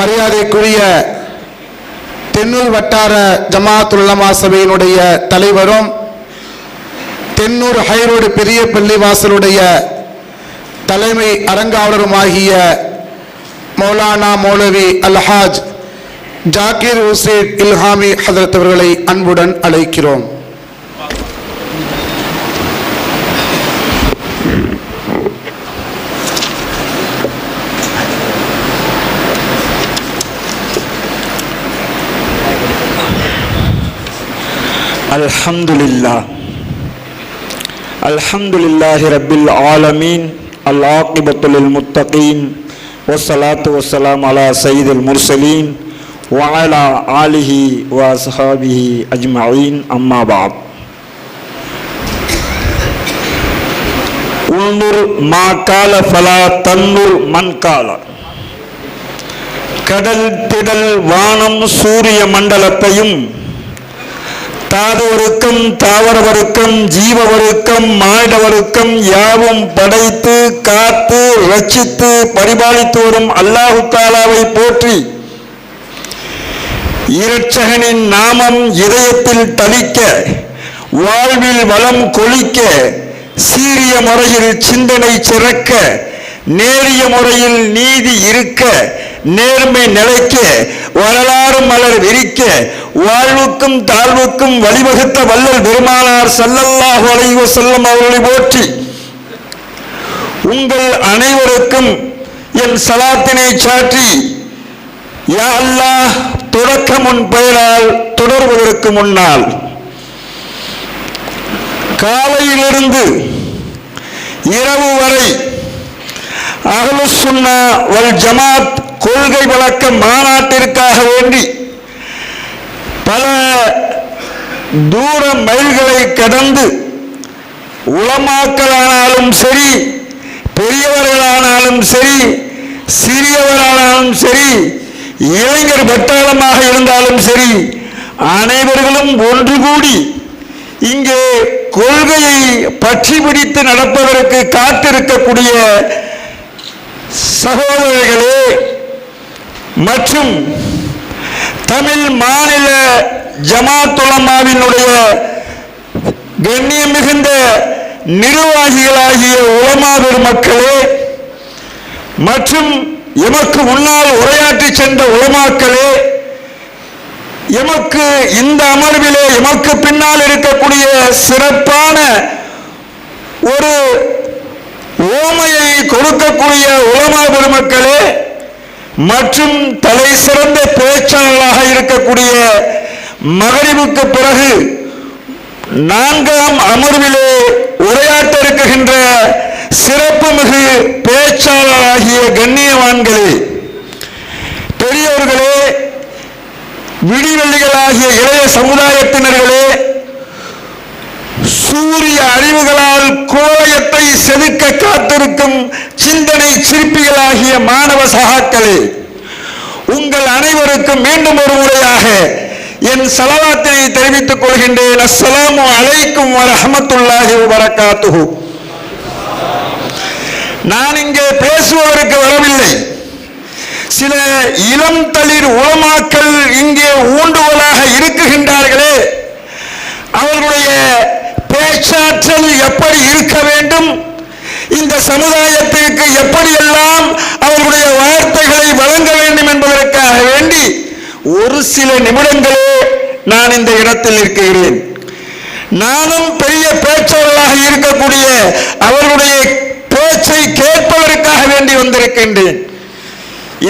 மரியாதைக்குரிய தென்னூர் வட்டார ஜமாத்துல்லமா சபையினுடைய தலைவரும் தென்னூர் ஹைரோடு பெரிய பள்ளிவாசலுடைய தலைமை அரங்காவலருமாகிய மௌலானா மௌலவி அல்ஹாஜ் ஜாகிர் ஹுசேன் இல்ஹாமி ஹதரத் அவர்களை அன்புடன் அழைக்கிறோம். الحمد لله الحمد لله رب العالمين العاقبة للمتقين والصلاة والسلام على سيد المرسلين وعلى آله وأصحابه أجمعين أما بعد انظر ما قال فلا تنظر من قال கடல் திடல் வானம் சூரிய மண்டலத்தையும் தாதவருக்கம் தாவரவருக்கம் ஜீவவருக்கம் மானிடவருக்கம் யாவும் படைத்து காத்து ரட்சித்து பரிபாலித்து வரும் அல்லாஹு தாலாவை போற்றி. இரட்சகனின் நாமம் இதயத்தில் தளிக்க வாழ்வில் வளம் கொளிக்க சீரிய முறையில் சிந்தனை சிறக்க நேரிய முறையில் நீதி இருக்க நேர்மை நிலைக்க வரலாறு மலர் விரிக்க வாழ்வுக்கும் தாழ்வுக்கும் வழிவகுத்த வல்லல் பெருமானார் ஸல்லல்லாஹு அலைஹி செல்லும் அவர்களை போற்றி உங்கள் அனைவருக்கும் என் சலாத்தினை சாற்றி யா அல்லாஹ் தொடக்க முன் பெயரால் தொடர்வதற்கு முன்னால் காலையிலிருந்து இரவு வரை அகலுசுன்னா வல் ஜமாத் கொள்கை வழக்க மாநாட்டிற்காக வேண்டி பல தூர மைல்களை கடந்து உளமாக்கலானாலும் சரி பெரியவர்களானாலும் சரி சிறியவரானாலும் சரி இளைஞர் பட்டாளமாக இருந்தாலும் சரி அனைவர்களும் ஒன்று கூடி இங்கே கொள்கையை பற்றி பிடித்து நடப்பதற்கு காத்திருக்கக்கூடிய சகோதரர்களே மற்றும் தமிழ் மாநில ஜமாத்துலமாவினுடைய கண்ணியம் மிகுந்த நிர்வாகிகளாகிய உலமா பெருமக்களே மற்றும் எமக்கு முன்னால் உரையாற்றி சென்ற உலமாக்களே எமக்கு இந்த அமர்விலே எமக்கு பின்னால் இருக்கக்கூடிய சிறப்பான ஒரு ஓமையை கொடுக்கக்கூடிய உலமா பெருமக்களே மற்றும் தலை சிறந்த பேச்சாளராக இருக்கக்கூடிய மகரிவுக்கு பிறகு நான்காம் அமர்விலே உரையாற்ற இருக்குகின்ற சிறப்புமிகு பேச்சாளராகிய கண்ணியவான்களே பெரியவர்களே விடிவெள்ளிகளாகிய இளைய சமுதாயத்தினர்களே சூரிய அறிவுகளால் கோயத்தை செதுக்க காத்திருக்கும் சிந்தனை சிற்பிகளாகிய மாணவ சகாக்களே உங்கள் அனைவருக்கும் மீண்டும் ஒரு முறையாக என் சலவாத்தினை தெரிவித்துக் கொள்கின்றேன். அஸ்லாம் அலைக்கும் வரஹமத்துல்லாஹி வரகாத்துஹு நான் இங்கே பேசுவதற்கு வரவில்லை. சில இளம் தளிர் உளமாக்கள் இங்கே ஊண்டுகோலாக இருக்குகின்றார்களே. அவர்களுடைய பேச்சாற்றல் எப்படி இருக்க வேண்டும்? இந்த சமுதாயத்திற்கு எப்படியெல்லாம் அவர்களுடைய வார்த்தைகளை வழங்க வேண்டும் என்பதற்காக வேண்டி ஒரு சில நிமிடங்களே நான் இந்த இடத்தில் இருக்கிறேன் நானும் பெரிய பேச்சாளராக இருக்கக்கூடிய அவர்களுடைய பேச்சை கேட்பதற்காக வேண்டி வந்திருக்கின்றேன்.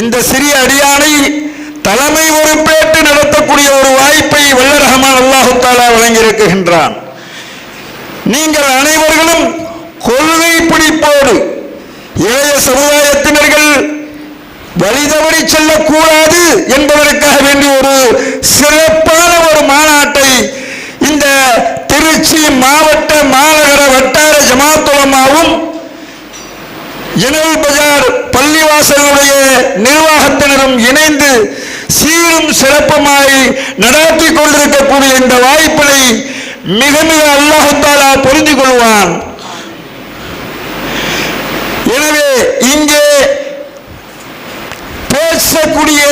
இந்த சிறிய அடியானை தலைமை பொறுப்பேற்று நடத்தக்கூடிய ஒரு வாய்ப்பை வல்லரகமான அல்லாஹுத்தாலா அல்லாஹு தாலா வழங்கியிருக்கின்றான். நீங்கள் அனைவரும் பிடிப்போடு இளைய சமுதாயத்தினர்கள் வழி தவறி செல்லக்கூடாது என்பதற்காக வேண்டி ஒரு சிறப்பான ஒரு மாநாட்டை இந்த திருச்சி மாவட்ட மாநகர வட்டார ஜமாத்துலமாவும் ஜெனரல் பஜார் பள்ளிவாசலுடைய நிர்வாகத்தினரும் இணைந்து சீரும் சிறப்புமாய் நடாத்தி கொண்டிருக்கக்கூடிய இந்த வாய்ப்பினை மிக மிக அல்லாஹாலா புரிந்து கொள்வான். எனவே இங்கே பேசக்கூடிய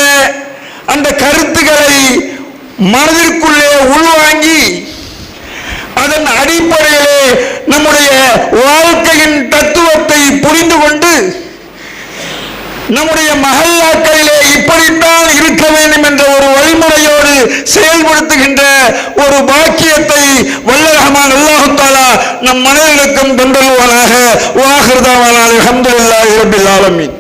அந்த கருத்துக்களை மனதிற்குள்ளே உள்வாங்கி அதன் அடிப்படையிலே நம்முடைய வாழ் நம்முடைய மகல்லாக்களிலே இப்படித்தான் இருக்க வேண்டும் என்ற ஒரு வழிமுறையோடு செயல்படுத்துகின்ற ஒரு பாக்கியத்தை வல்லரஹமான் அல்லாஹு தாலா நம் மனதிற்கும் கொண்டல்வானாக வாகிருதாவானால் அல்ஹம்துலில்லாஹி ரப்பில் ஆலமின்.